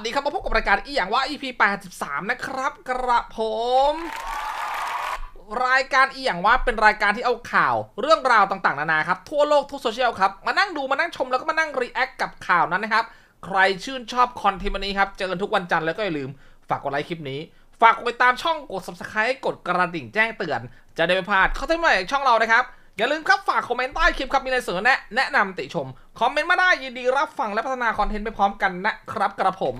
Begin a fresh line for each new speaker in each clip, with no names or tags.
วัสดีครับมาพบกับรายการอีอย่างว่า EP 83 นะครับกระผม รายการอีอย่างว่าเป็นรายการที่เอาข่าวเรื่องราวต่างๆ นานาครับ ทั่วโลกทั่วโซเชียลครับมานั่งดูมานั่งชมแล้วก็มานั่งรีแอคกับข่าวนั้นนะครับ ใครชื่นชอบคอนเทนต์วันนี้ครับ เจอกันทุกวันจันทร์แล้วก็อย่าลืม ฝากกดไลค์คลิปนี้ ฝากกดติดตามช่องกด subscribe กดกระดิ่งแจ้งเตือน จะได้ไม่พลาดข้อเท็จใหม่ของช่องเรานะครับ อย่าลืมครับฝากคอมเมนต์ใต้คลิปครับ มีอะไรเสนอแนะ แนะนำติชม คอมเมนต์มาได้ยินดีรับฟังและพัฒนาคอนเทนต์ไปพร้อมกันนะครับกระผม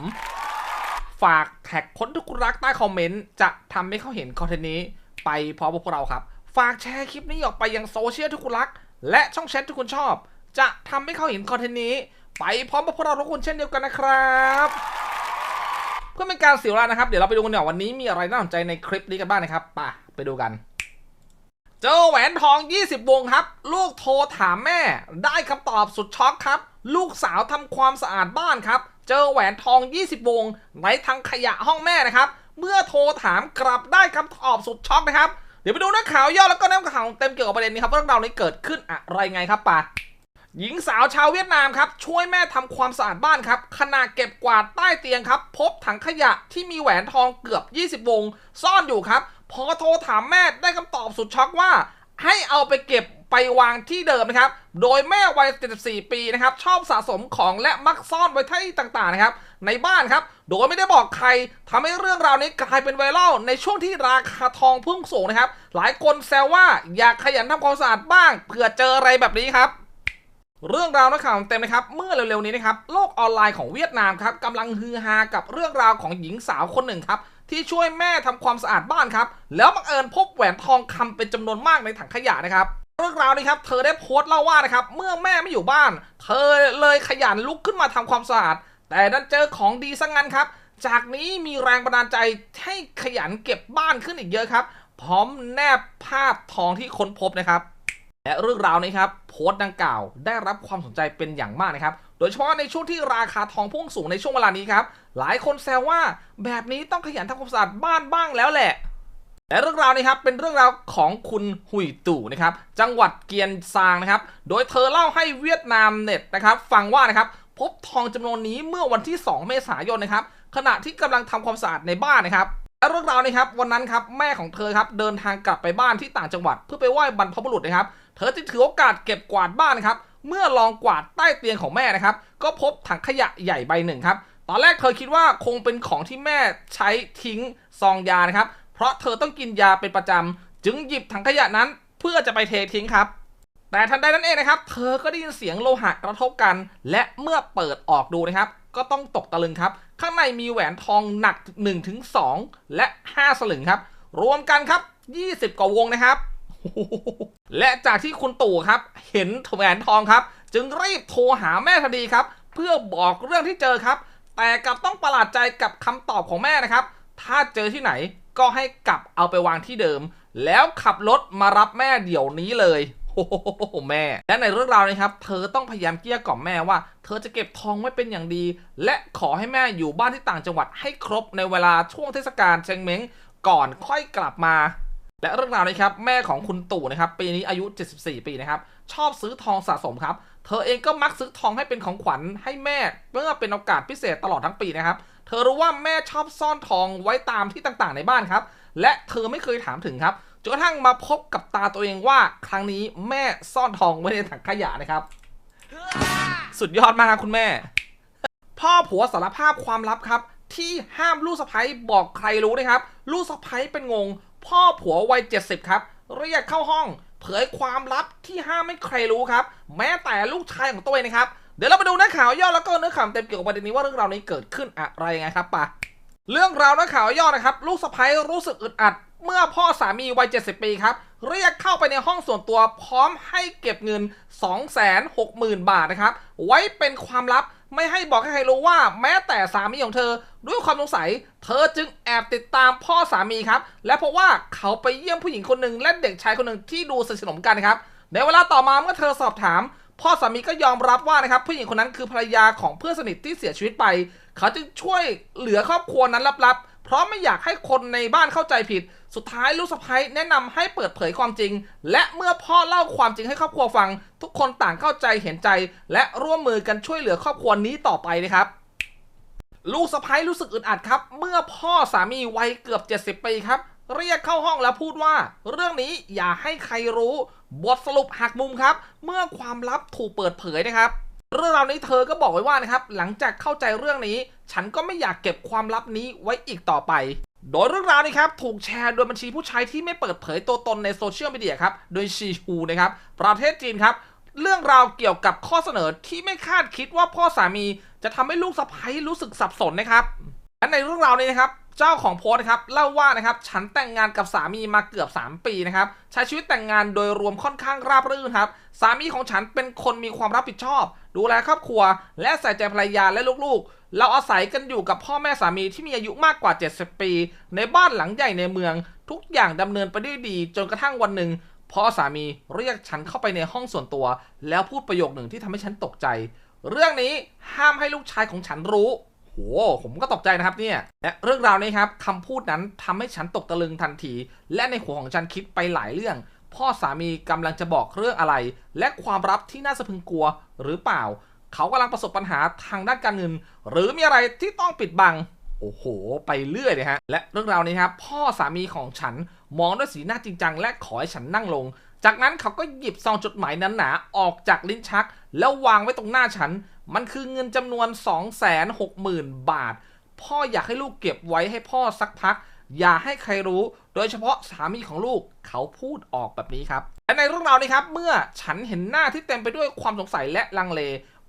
ฝากแท็กคนทุกรักใต้คอมเมนต์จะทำให้เขาเห็นคอนเทนต์นี้ไปพร้อมพวกเราครับ ฝากแชร์คลิปนี้ออกไปยังโซเชียลทุกคนรัก และช่องแชททุกคนชอบ จะทำให้เขาเห็นคอนเทนต์นี้ ไปพร้อมพวกเราทุกคนเช่นเดียวกันนะครับเพื่อเป็นการเสียเวลานะครับ เดี๋ยวเราไปดูกันเนี่ยวันนี้มีอะไรน่าสนใจในคลิปนี้กันบ้างนะครับไป่ะไปดูกัน เจอแหวนทอง 20 วงครับ ลูกโทรถามแม่ ได้คำตอบสุดช็อกครับ ลูกสาวทำความสะอาดบ้านครับ เจอแหวนทอง 20 วงในทังขยะห้องแม่นะครับ เมื่อโทรถามกลับได้คำตอบสุดช็อกนะครับ เดี๋ยวไปดูนื้อข่าวย่อแล้วก็นื้อข่าวเต็มเกี่ยวกับประเด็นนี้ครับว่าเรื่องราวนี้เกิดขึ้นอะไรไงครับป่ะหญิงสาวชาวเวียดนามครับ ช่วยแม่ทำความสะอาดบ้านครับขณะเก็บกวาดใต้เตียงครับ พบถังขยะที่มีแหวนทองเกือบ 20 วง ซ่อนอยู่ครับ พอโทรถามแม่ได้คำตอบสุดช็อกว่า ให้เอาไปเก็บไปวางที่เดิมนะครับ โดยแม่วัย 74 ปีนะครับ ชอบสะสมของและมักซ่อนไว้ที่ต่างๆนะครับ ในบ้านครับ โดยไม่ได้บอกใครทำให้เรื่องราวนี้กลายเป็นไวรัลในช่วงที่ราคาทองพุ่งสูงนะครับ หลายคนแซวว่าอยากขยันทำความสะอาดบ้างเผื่อเจออะไรแบบนี้ครับเรื่องราวนักข่าวเต็มนะครับ เมื่อเร็วๆนี้นะครับ โลกออนไลน์ของเวียดนามครับกำลังฮือฮากับเรื่องราวของหญิงสาวคนหนึ่งครับ ที่ช่วยแม่ทำความสะอาดบ้านครับ แล้วบังเอิญพบแหวนทองคำเป็นจำนวนมากในถังขยะนะครับเรื่องราวนี้ครับ เธอได้โพสต์เล่าว่านะครับ เมื่อแม่ไม่อยู่บ้าน เธอเลยขยันลุกขึ้นมาทำความสะอาด แต่ดันเจอของดีซะงั้นครับ จากนี้มีแรงบันดาลใจให้ขยันเก็บบ้านขึ้นอีกเยอะครับ พร้อมแนบภาพทองที่ค้นพบนะครับ และเรื่องราวนี้ครับโพสต์ดังกล่าวได้รับความสนใจเป็นอย่างมากนะครับ โดยเฉพาะในช่วงที่ราคาทองพุ่งสูงในช่วงเวลานี้ครับ หลายคนแซวว่าแบบนี้ต้องขยันทำความสะอาดบ้านบ้างแล้วแหละ และเรื่องราวนี้ครับเป็นเรื่องราวของคุณหุยตู่นะครับ จังหวัดเกียนซางนะครับ โดยเธอเล่าให้เวียดนามเน็ตนะครับ ฟังว่านะครับพบทองจำนวนนี้เมื่อวันที่ 2 เมษายนนะครับ ขณะที่กำลังทำความสะอาดในบ้านนะครับและเรื่องราวนี้ครับวันนั้นครับแม่ของเธอครับเดินทางกลับไปบ้านที่ต่างจังหวัด เพื่อไปไหว้บรรพบุรุษนะครับ เธอจึงถือโอกาสเก็บกวาดบ้านนะครับ เมื่อลองกวาดใต้เตียงของแม่นะครับ ก็พบถังขยะใหญ่ใบหนึ่งครับ ตอนแรกเธอคิดว่าคงเป็นของที่แม่ใช้ทิ้งซองยานะครับ เพราะเธอต้องกินยาเป็นประจำ จึงหยิบถังขยะนั้นเพื่อจะไปเททิ้งครับ แต่ทันใดนั้นเองนะครับ เธอก็ได้ยินเสียงโลหะกระทบกัน และเมื่อเปิดออกดูนะครับ ก็ต้องตกตะลึงครับ ข้างในมีแหวนทองหนัก1ถึง2และ 5 สลึงครับ รวมกันครับ 20 กว่าวงนะครับ และจากที่คุณตู่ครับ เห็นแหวนทองครับ จึงรีบโทรหาแม่ทันทีครับ เพื่อบอกเรื่องที่เจอครับ แต่กลับต้องประหลาดใจกับคำตอบของแม่นะครับ ถ้าเจอที่ไหนก็ให้กลับเอาไปวางที่เดิม แล้วขับรถมารับแม่เดี๋ยวนี้เลยโอ้โหแม่ และในเรื่องราวนี้ครับ เธอต้องพยายามเกลี้ยกล่อมแม่ว่า เธอจะเก็บทองไว้เป็นอย่างดี และขอให้แม่อยู่บ้านที่ต่างจังหวัดให้ครบในเวลาช่วงเทศกาลเชงเม้งก่อนค่อยกลับมา และเรื่องราวนี้ครับแม่ของคุณตู่นะครับปีนี้อายุ 74 ปีนะครับชอบซื้อทองสะสมครับ เธอเองก็มักซื้อทองให้เป็นของขวัญให้แม่เมื่อเป็นโอกาสพิเศษตลอดทั้งปีนะครับ เธอรู้ว่าแม่ชอบซ่อนทองไว้ตามที่ต่างๆ ในบ้านครับ และเธอไม่เคยถามถึงครับจนกระทั่งมาพบกับตาตัวเองว่าครั้งนี้แม่ซ่อนทองไว้ในถังขยะนะครับ สุดยอดมากครับคุณแม่ พ่อผัวสารภาพความลับครับ ที่ห้ามลูกสะใภ้บอกใครรู้นะครับ ลูกสะใภ้เป็นงง พ่อผัววัย 70 ครับ เรียกเข้าห้อง เผยความลับที่ห้ามไม่ใครรู้ครับ แม้แต่ลูกชายของตัวเองนะครับ เดี๋ยวเราไปดูเนื้อข่าวย่อแล้วก็เนื้อข่าวเต็มเกี่ยวกับประเด็นนี้ว่าเรื่องราวนี้เกิดขึ้นอะไรยังไงครับปะเรื่องราวเนื้อข่าวย่อนะครับ ลูกสะใภ้รู้สึกอึดอัด เมื่อพ่อสามีวัย 70 ปีครับ เรียกเข้าไปในห้องส่วนตัวพร้อมให้เก็บเงิน 260,000 บาทนะครับ ไว้เป็นความลับ ไม่ให้บอกให้ใครรู้ว่าแม้แต่สามีของเธอ ด้วยความสงสัย เธอจึงแอบติดตามพ่อสามีครับ และเพราะว่าเขาไปเยี่ยมผู้หญิงคนหนึ่งและเด็กชายคนหนึ่งที่ดูสนิทสนมกันนะครับ ในเวลาต่อมาเมื่อเธอสอบถาม พ่อสามีก็ยอมรับว่านะครับผู้หญิงคนนั้นคือภรรยาของเพื่อนสนิทที่เสียชีวิตไป เขาจึงช่วยเหลือครอบครัวนั้นลับๆ เพราะไม่อยากให้คนในบ้านเข้าใจผิด สุดท้ายลูกสะใภ้แนะนำให้เปิดเผยความจริง และเมื่อพ่อเล่าความจริงให้ครอบครัวฟัง ทุกคนต่างเข้าใจเห็นใจ และร่วมมือกันช่วยเหลือครอบครัวนี้ต่อไปนะครับลูกสะพ้ยรู้สึกอึดอัดครับ เมื่อพ่อสามีวัยเกือบ 70 ปีครับ เรียกเข้าห้องแล้วพูดว่า เรื่องนี้อย่าให้ใครรู้ บทสรุปหักมุมครับ เมื่อความลับถูกเปิดเผยนะครับ เรื่องราวนี้เธอก็บอกไว้ว่านะครับ หลังจากเข้าใจเรื่องนี้ ฉันก็ไม่อยากเก็บความลับนี้ไว้อีกต่อไป โดยเรื่องราวนี้ครับ ถูกแชร์โดยบัญชีผู้ใช้ที่ไม่เปิดเผยตัวตนในโซเชียลมีเดียครับ โดยชีฮูนะครับ ประเทศจีนครับ เรื่องราวเกี่ยวกับข้อเสนอที่ไม่คาดคิดว่าพ่อสามีจะทำให้ลูกสะใภ้รู้สึกสับสนนะครับและในเรื่องราวนี้นะครับเจ้าของโพสต์นะครับเล่าว่านะครับฉันแต่งงานกับสามีมาเกือบ 3 ปีนะครับใช้ชีวิตแต่งงานโดยรวมค่อนข้างราบรื่นครับสามีของฉันเป็นคนมีความรับผิดชอบ ดูแลครอบครัว และใส่ใจภรรยาและลูกๆ เราอาศัยกันอยู่กับพ่อแม่สามีที่มีอายุมากกว่า 70 ปี ในบ้านหลังใหญ่ในเมือง ทุกอย่างดำเนินไปด้วยดี จนกระทั่งวันหนึ่งพ่อสามีเรียกฉันเข้าไปในห้องส่วนตัว แล้วพูดประโยคหนึ่งที่ทำให้ฉันตกใจ เรื่องนี้ห้ามให้ลูกชายของฉันรู้ โห ผมก็ตกใจนะครับเนี่ย และเรื่องราวนี้ครับคำพูดนั้นทำให้ฉันตกตะลึงทันที และในหัวของฉันคิดไปหลายเรื่อง พ่อสามีกำลังจะบอกเรื่องอะไร และความลับที่น่าสะพึงกลัวหรือเปล่า เขากำลังประสบปัญหาทางด้านการเงิน หรือมีอะไรที่ต้องปิดบัง โอ้โห ไปเรื่อยเลยฮะ และเรื่องราวนี้ครับพ่อสามีของฉันมองด้วยสีหน้าจริงจังและขอให้ฉันนั่งลง จากนั้นเขาก็หยิบซองจดหมายนั้นหนาๆออกจากลิ้นชัก แล้ววางไว้ตรงหน้าฉัน มันคือเงินจำนวน 260,000 บาท พ่ออยากให้ลูกเก็บไว้ให้พ่อสักพักอย่าให้ใครรู้ โดยเฉพาะสามีของลูก เขาพูดออกแบบนี้ครับ และในเรื่องราวนี้ครับ เมื่อฉันเห็นหน้าที่เต็มไปด้วยความสงสัยและลังเล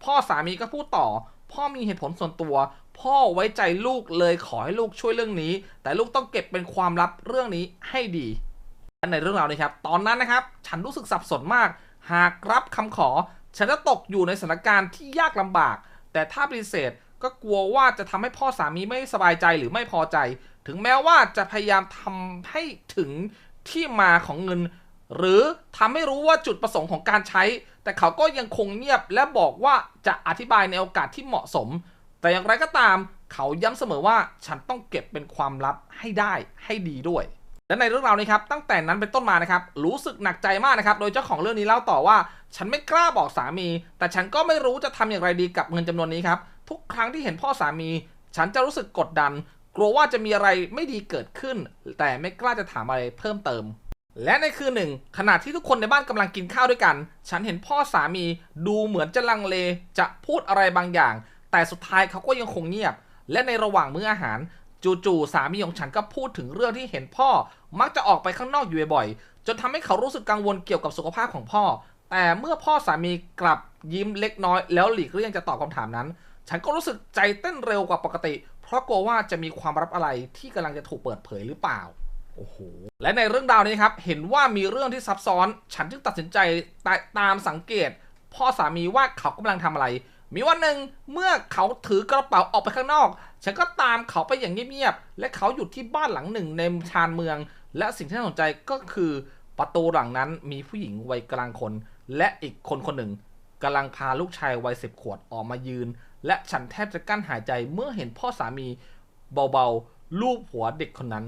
พ่อสามีก็พูดต่อ พ่อมีเหตุผลส่วนตัว พ่อไว้ใจลูกเลยขอให้ลูกช่วยเรื่องนี้ แต่ลูกต้องเก็บเป็นความลับเรื่องนี้ให้ดีในเรื่องราวนี้ครับ ตอนนั้นนะครับ ฉันรู้สึกสับสนมาก หากรับคำขอ ฉันจะตกอยู่ในสถานการณ์ที่ยากลำบาก แต่ถ้าปฏิเสธก็กลัวว่าจะทำให้พ่อสามีไม่สบายใจหรือไม่พอใจ ถึงแม้ว่าจะพยายามทำให้ถึงที่มาของเงิน หรือทำให้รู้ว่าจุดประสงค์ของการใช้ แต่เขาก็ยังคงเงียบและบอกว่าจะอธิบายในโอกาสที่เหมาะสม แต่อย่างไรก็ตาม เขาย้ำเสมอว่าฉันต้องเก็บเป็นความลับให้ได้ให้ดีด้วยและในเรื่องราวนี้ครับตั้งแต่นั้นเป็นต้นมานะครับรู้สึกหนักใจมากนะครับโดยเจ้าของเรื่องนี้เล่าต่อว่า ฉันไม่กล้าบอกสามี แต่ฉันก็ไม่รู้จะทำอย่างไรดีกับเงินจำนวนนี้ครับทุกครั้งที่เห็นพ่อสามี ฉันจะรู้สึกกดดัน กลัวว่าจะมีอะไรไม่ดีเกิดขึ้น แต่ไม่กล้าจะถามอะไรเพิ่มเติม และในคืนหนึ่ง ขณะที่ทุกคนในบ้านกำลังกินข้าวด้วยกัน ฉันเห็นพ่อสามีดูเหมือนจะลังเลจะพูดอะไรบางอย่าง แต่สุดท้ายเขาก็ยังคงเงียบ และในระหว่างมื้ออาหาร จู่ๆสามีของฉันก็พูดถึงเรื่องที่เห็นพ่อ มักจะออกไปข้างนอกอยู่บ่อยๆจนทำให้เขารู้สึกกังวลเกี่ยวกับสุขภาพของพ่อ แต่เมื่อพ่อสามีกลับยิ้มเล็กน้อย แล้วหลีกเลี่ยงจะตอบคำถามนั้น ฉันก็รู้สึกใจเต้นเร็วกว่าปกติ เพราะกลัวว่าจะมีความลับอะไรที่กำลังจะถูกเปิดเผยหรือเปล่า อ้โห และในเรื่องราวนี้ครับ เห็นว่ามีเรื่องที่ซับซ้อน ฉันจึงตัดสินใจตาตามสังเกต พ่อสามีว่าเขากำลังทำอะไร มีวันหนึ่งเมื่อเขาถือกระเป๋าออกไปข้างนอก ฉันก็ตามเขาไปอย่างเงียบๆ และเขาอยู่ที่บ้านหลังหนึ่งในชานเมือง และสิ่งที่น่าสนใจก็คือประตูหลังนั้นมีผู้หญิงวัยกลางคน และอีกคนคนหนึ่งกำลังพาลูกชายวัยสิบขวบออกมายืน และฉันแทบจะกั้นหายใจเมื่อเห็นพ่อสามีเบาๆลูบหัวเด็กคนนั้น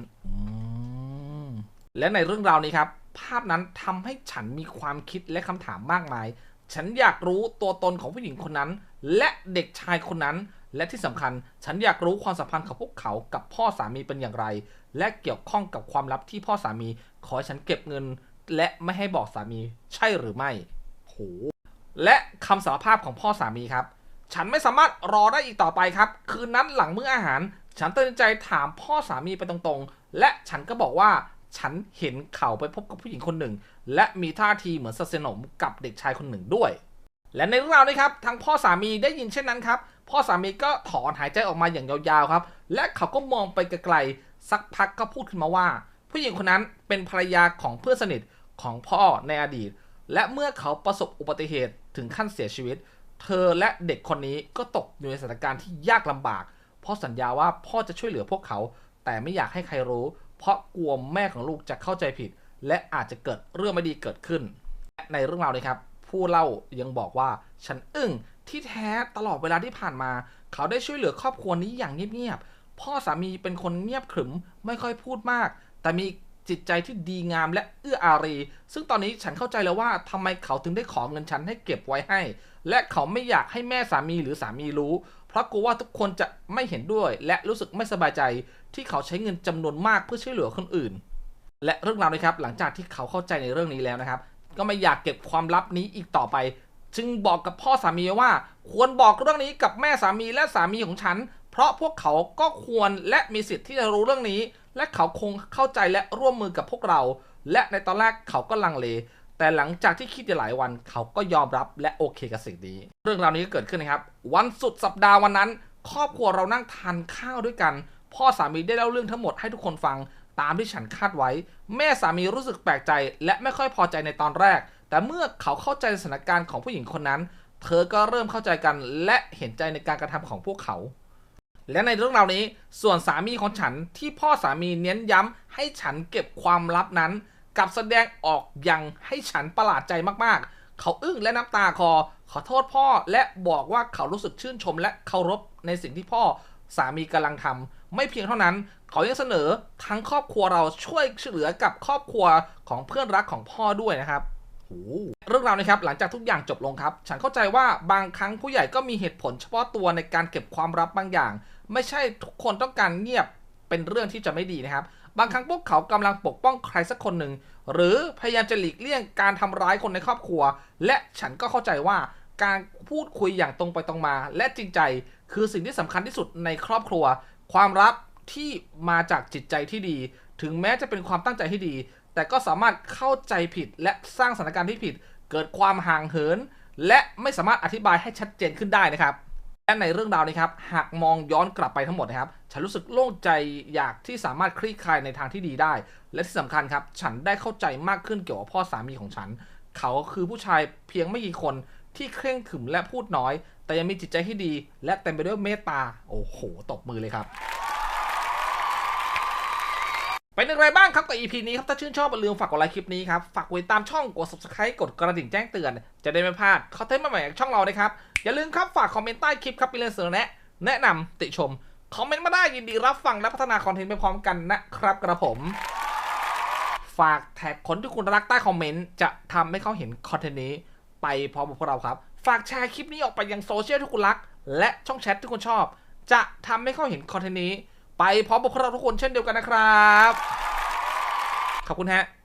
และในเรื่องราวนี้ครับ ภาพนั้นทำให้ฉันมีความคิดและคำถามมากมาย ฉันอยากรู้ตัวตนของผู้หญิงคนนั้น และเด็กชายคนนั้น และที่สำคัญ ฉันอยากรู้ความสัมพันธ์ของพวกเขากับพ่อสามีเป็นอย่างไร และเกี่ยวข้องกับความลับที่พ่อสามี ขอให้ฉันเก็บเงิน และไม่ให้บอกสามีใช่หรือไม่โหและคำสารภาพของพ่อสามีครับ ฉันไม่สามารถรอได้อีกต่อไปครับ คืนนั้นหลังมื้ออาหาร ฉันตัดสินใจถามพ่อสามีไปตรงๆ และฉันก็บอกว่า ฉันเห็นเขาไปพบกับผู้หญิงคนหนึ่ง และมีท่าทีเหมือนสนิทสนมกับเด็กชายคนหนึ่งด้วย และในเรื่องราวนี้ครับทางพ่อสามีได้ยินเช่นนั้นครับ พ่อสามีก็ถอนหายใจออกมาอย่างยาวๆครับ และเขาก็มองไปไกลๆสักพักก็พูดขึ้นมาว่า ผู้หญิงคนนั้นเป็นภรรยาของเพื่อนสนิทของพ่อในอดีต และเมื่อเขาประสบอุบัติเหตุถึงขั้นเสียชีวิต เธอและเด็กคนนี้ก็ตกอยู่ในสถานการณ์ที่ยากลำบากพ่อสัญญาว่าพ่อจะช่วยเหลือพวกเขา แต่ไม่อยากให้ใครรู้ เพราะกลัวแม่ของลูกจะเข้าใจผิด และอาจจะเกิดเรื่องไม่ดีเกิดขึ้นและในเรื่องราวนี้ครับ ผู้เล่ายังบอกว่าฉันอึ้งที่แท้ตลอดเวลาที่ผ่านมา เขาได้ช่วยเหลือครอบครัวนี้อย่างเงียบๆพ่อสามีเป็นคนเงียบขรึมไม่ค่อยพูดมาก แต่มีจิตใจที่ดีงามและเอื้ออารี ซึ่งตอนนี้ฉันเข้าใจแล้วว่าทำไมเขาถึงได้ขอเงินฉันให้เก็บไว้ให้ และเขาไม่อยากให้แม่สามีหรือสามีรู้ เพราะกลัวว่าทุกคนจะไม่เห็นด้วย และรู้สึกไม่สบายใจที่เขาใช้เงินจำนวนมากเพื่อช่วยเหลือคนอื่น และเรื่องราวนะครับหลังจากที่เขาเข้าใจในเรื่องนี้แล้วนะครับ ก็ไม่อยากเก็บความลับนี้อีกต่อไป จึงบอกกับพ่อสามีว่า ควรบอกเรื่องนี้กับแม่สามีและสามีของฉัน เพราะพวกเขาก็ควรและมีสิทธิ์ที่จะรู้เรื่องนี้ และเขาคงเข้าใจและร่วมมือกับพวกเรา และในตอนแรกเขาก็ลังเล แต่หลังจากที่คิดอยู่หลายวันเขาก็ยอมรับและโอเคกับสิ่งนี้ เรื่องราวนี้ก็เกิดขึ้นนะครับ วันสุดสัปดาห์วันนั้น ครอบครัวเรานั่งทานข้าวด้วยกัน พ่อสามีได้เล่าเรื่องทั้งหมดให้ทุกคนฟังตามที่ฉันคาดไว้ แม่สามีรู้สึกแปลกใจ และไม่ค่อยพอใจในตอนแรก แต่เมื่อเขาเข้าใจสถานการณ์ของผู้หญิงคนนั้น เธอก็เริ่มเข้าใจกันและเห็นใจในการกระทำของพวกเขา และในเรื่องราวนี้ ส่วนสามีของฉันที่พ่อสามีเน้นย้ำให้ฉันเก็บความลับนั้น กับแสดงออกอย่างให้ฉันประหลาดใจมากๆ เขาอึ้งและน้ำตาคอ ขอโทษพ่อและบอกว่าเขารู้สึกชื่นชมและเคารพในสิ่งที่พ่อสามีกำลังทำไม่เพียงเท่านั้น เขายังเสนอทั้งครอบครัวเราช่วยช่วยเหลือกับครอบครัวของเพื่อนรักของพ่อด้วยนะครับโอ้เรื่องราวนะครับหลังจากทุกอย่างจบลงครับ ฉันเข้าใจว่าบางครั้งผู้ใหญ่ก็มีเหตุผลเฉพาะตัวในการเก็บความลับบางอย่าง ไม่ใช่ทุกคนต้องการเงียบเป็นเรื่องที่จะไม่ดีนะครับ บางครั้งพวกเขากำลังปกป้องใครสักคนหนึ่ง หรือพยายามจะหลีกเลี่ยงการทำร้ายคนในครอบครัว และฉันก็เข้าใจว่าการพูดคุยอย่างตรงไปตรงมา และจริงใจคือสิ่งที่สำคัญที่สุดในครอบครัว ความลับที่มาจากจิตใจที่ดี ถึงแม้จะเป็นความตั้งใจที่ดี แต่ก็สามารถเข้าใจผิดและสร้างสถานการณ์ที่ผิด เกิดความห่างเหิน และไม่สามารถอธิบายให้ชัดเจนขึ้นได้นะครับ และในเรื่องราวนี้ครับ หากมองย้อนกลับไปทั้งหมดนะครับ ฉันรู้สึกโล่งใจอยากที่สามารถคลี่คลายในทางที่ดีได้ และที่สำคัญครับ ฉันได้เข้าใจมากขึ้นเกี่ยวกับพ่อสามีของฉัน เขาคือผู้ชายเพียงไม่กี่คนที่เคร่งขรึมและพูดน้อย แต่ยังมีจิตใจที่ดี และเต็มไปด้วยเมตตา โอ้โห ตบมือเลยครับ เป็นอย่างไรบ้างครับกับ EP นี้ครับ ถ้าชื่นชอบอย่าลืมฝากกดไลค์คลิปนี้ครับ ฝากกดติดตามช่อง กด subscribe กดกระดิ่งแจ้งเตือน จะได้ไม่พลาดคอนเทนต์ใหม่ๆจากช่องเรานะครับ อย่าลืมครับฝากคอมเมนต์ใต้คลิปครับเป็นเรื่องเสนอแนะ แนะนำติชม คอมเมนต์มาได้ยินดีรับฟังและพัฒนาคอนเทนต์ไปพร้อมกันนะครับกระผม ฝากแท็กคนที่คุณรักใต้คอมเมนต์จะทำให้เขาเห็นคอนเทนต์นี้ไปพร้อมกับพวกเราครับ ฝากแชร์คลิปนี้ออกไปยังโซเชียลที่คุณรัก และช่องแชทที่คุณชอบ จะทำให้เขาเห็นคอนเทนต์นี้ ไปพร้อมกับพวกเราทุกคนเช่นเดียวกันนะครับ ขอบคุณฮะ